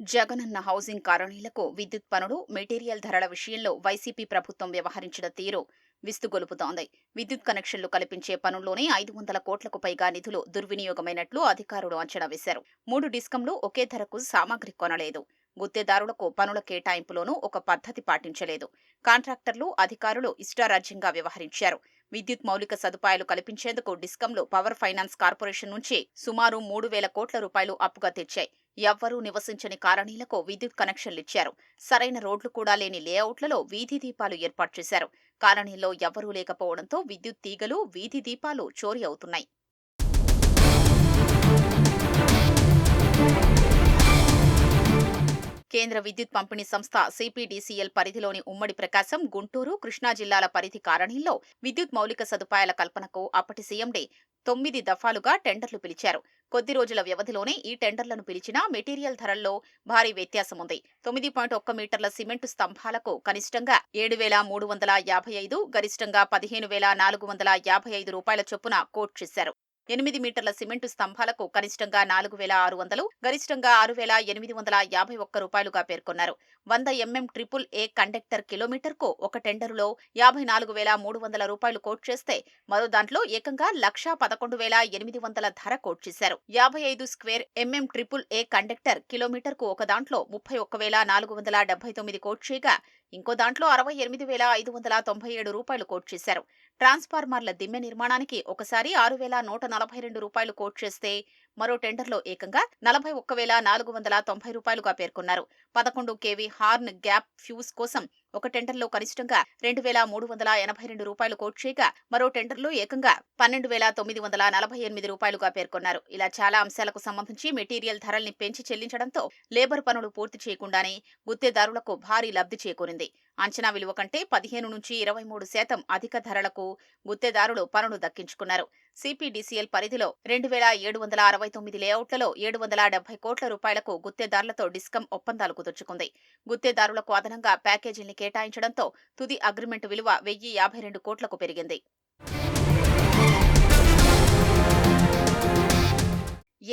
Jagananna housing కాలనీలకు విద్యుత్ పనులు material ధరల విషయంలో వైసీపీ ప్రభుత్వం వ్యవహరించిన తీరు విస్తుగొలుపుతోంది. విద్యుత్ కనెక్షన్లు కల్పించే పనుల్లోనే ఐదు వందల కోట్లకు పైగా నిధులు దుర్వినియోగమైనట్లు అధికారులు అంచనా వేశారు. మూడు డిస్కంలు ఒకే ధరకు సామాగ్రి కొనలేదు. గుత్తేదారులకు పనుల కేటాయింపులోనూ ఒక పద్ధతి పాటించలేదు. కాంట్రాక్టర్లు అధికారులు ఇష్టారాజ్యంగా వ్యవహరించారు. విద్యుత్ మౌలిక సదుపాయాలు కల్పించేందుకు డిస్కంలు పవర్ ఫైనాన్స్ కార్పొరేషన్ నుంచి సుమారు మూడు వేల కోట్ల రూపాయలు అప్పుగా తెచ్చాయి. ఎవ్వరూ నివసించని కాలనీలకు విద్యుత్ కనెక్షన్లిచ్చారు. సరైన రోడ్లు కూడా లేని లేఅవుట్లలో వీధి దీపాలు ఏర్పాటు చేశారు. కాలనీలో ఎవ్వరూ లేకపోవడంతో విద్యుత్ తీగలు వీధి దీపాలు చోరీ అవుతున్నాయి. కేంద్ర విద్యుత్ పంపిణీ సంస్థ సిపిడిసిఎల్ పరిధిలోని ఉమ్మడి ప్రకాశం గుంటూరు కృష్ణా జిల్లాల పరిధి కాలనీల్లో విద్యుత్ మౌలిక సదుపాయాల కల్పనకు అప్పటి సీఎండీ తొమ్మిది దఫాలుగా టెండర్లు పిలిచారు. కొద్ది రోజుల వ్యవధిలోనే ఈ టెండర్లను పిలిచినా మెటీరియల్ ధరల్లో భారీ వ్యత్యాసం ఉంది తొమ్మిది పాయింట్ ఒక్క మీటర్ల సిమెంటు స్తంభాలకు కనిష్టంగా ఏడు వేల మూడు వందల యాభై ఐదు గరిష్టంగా పదిహేను వేల నాలుగు వందల యాభై ఐదు రూపాయల చొప్పున కోట్ చేశారు. ఎనిమిది మీటర్ల సిమెంటు స్తంభాలకు కనిష్టంగా నాలుగు వేల ఆరు వందలు గరిష్టంగా ఆరు వేల ఎనిమిది వందల యాభై ఒక్క రూపాయలుగా పేర్కొన్నారు. వంద ఎంఎం ట్రిపుల్ ఏ కండక్టర్ కిలోమీటర్కు ఒక టెండరులో యాభై నాలుగు వేల మూడు వందల రూపాయలు కోట్ చేస్తే మరో దాంట్లో ఏకంగా లక్షా పదకొండు వేల ఎనిమిది వందల ధర కోట్ చేశారు. యాభై ఐదు square mm triple A conductor కిలోమీటర్కు ఒక దాంట్లో ముప్పై ఒక్క వేల నాలుగు వందల డెబ్బై తొమ్మిది కోట్ చేయగా ఇంకో దాంట్లో అరవై ఎనిమిది వేల ఐదు వందల తొంభై ఏడు రూపాయలు కోట్ చేశారు. ట్రాన్స్ఫార్మర్ల దిమ్మె నిర్మాణానికి ఒకసారి ఆరు వేల నూట నలభై రెండు రూపాయలు కోట్ చేస్తే మరో టెండర్లో ఏకంగా నలభై ఒక్క వేల నాలుగు వందల తొంభై రూపాయలుగా పేర్కొన్నారు. పదకొండు కేవీ హార్న్ గ్యాప్ ఫ్యూజ్ కోసం ఒక టెండర్లో కనిష్టంగా రెండు వేల మూడు వందల ఎనభై రెండు రూపాయలు కోట్ చేయగా మరో టెండర్లో ఏకంగా పన్నెండు వేల తొమ్మిది వందల నలభై ఎనిమిది రూపాయలుగా పేర్కొన్నారు. ఇలా చాలా అంశాలకు సంబంధించి మెటీరియల్ ధరల్ని పెంచి చెల్లించడంతో లేబర్ పనులు పూర్తి చేయకుండానే గుత్తేదారులకు భారీ లబ్ధి చేకూరింది. అంచనా విలువ కంటే పదిహేను నుంచి ఇరవై మూడు శాతం అధిక ధరలకు గుత్తేదారులు పనులు దక్కించుకున్నారు. సిపిడిసిఎల్ పరిధిలో రెండు వేల ఏడు వందల అరవై తొమ్మిది లేఅవుట్లలో ఏడు వందల డెబ్బై కోట్ల రూపాయలకు గుత్తేదారులతో డిస్కం ఒప్పందాలు కుదుర్చుకుంది గుత్తేదారులకు అదనంగా ప్యాకేజీల్ని కేటాయించడంతో తుది అగ్రిమెంట్ విలువ వెయ్యి యాభై రెండు కోట్లకు పెరిగింది.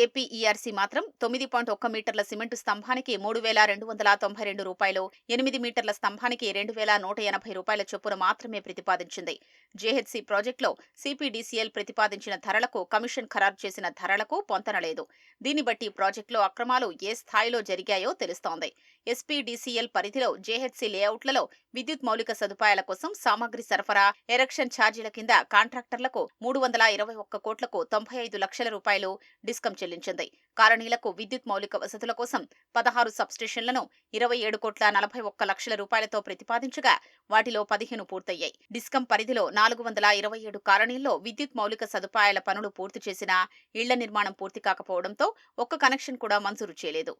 ఏపీఈఆర్సీ మాత్రం తొమ్మిది పాయింట్ ఒక్క మీటర్ల సిమెంటు స్తంభానికి మూడు వేల రెండు వందల తొంభై రెండు రూపాయలు ఎనిమిది మీటర్ల స్తంభానికి రెండు వేల నూట ఎనభై రూపాయల చొప్పున మాత్రమే ప్రతిపాదించింది. జేహెచ్సీ ప్రాజెక్టులో సిపిడిసిఎల్ ప్రతిపాదించిన ధరలకు కమిషన్ ఖరారు చేసిన ధరలకు పొంతనలేదు దీన్ని బట్టి ప్రాజెక్టులో అక్రమాలు ఏ స్థాయిలో జరిగాయో తెలుస్తోంది. ఎస్పీడీసీఎల్ పరిధిలో జేహెచ్సీ లేఅవుట్లలో విద్యుత్ మౌలిక సదుపాయాల కోసం సామాగ్రి సరఫరా ఎరక్షన్ ఛార్జీల కింద కాంట్రాక్టర్లకు మూడు వందల ఇరవై ఒక్క కోట్లకు తొంభై ఐదు లక్షల రూపాయలు డిస్కం చెల్లించింది. కాలనీలకు విద్యుత్ మౌలిక వసతుల కోసం పదహారు సబ్స్టేషన్లను ఇరవై ఏడు కోట్ల నలభై ఒక్క లక్షల రూపాయలతో ప్రతిపాదించగా వాటిలో పదిహేను పూర్తయ్యాయి. డిస్కం పరిధిలో నాలుగు వందల ఇరవై ఏడు కాలనీల్లో విద్యుత్ మౌలిక సదుపాయాల పనులు పూర్తి చేసినా ఇళ్ళ నిర్మాణం పూర్తి కాకపోవడంతో ఒక్క కనెక్షన్ కూడా మంజూరు చేయలేదు.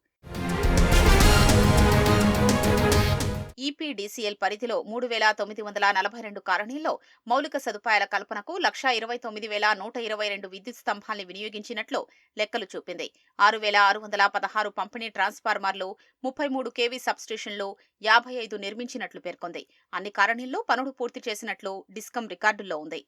ఈపీడీసీఎల్ పరిధిలో మూడు వేల తొమ్మిది వందల నలభై రెండు కాలనీల్లో మౌలిక సదుపాయాల కల్పనకు లక్షా ఇరవై తొమ్మిది వేల నూట ఇరవై రెండు విద్యుత్ స్తంభాల్ని వినియోగించినట్లు లెక్కలు చూపింది. ఆరు వేల ఆరు వందల పదహారు పంపిణీ ట్రాన్స్ఫార్మర్లు ముప్పై మూడు కేవీ సబ్స్టేషన్లు యాభై ఐదు నిర్మించినట్లు పేర్కొంది. అన్ని కాలనీల్లో పనులు పూర్తి చేసినట్లు డిస్కం రికార్డుల్లో ఉంది.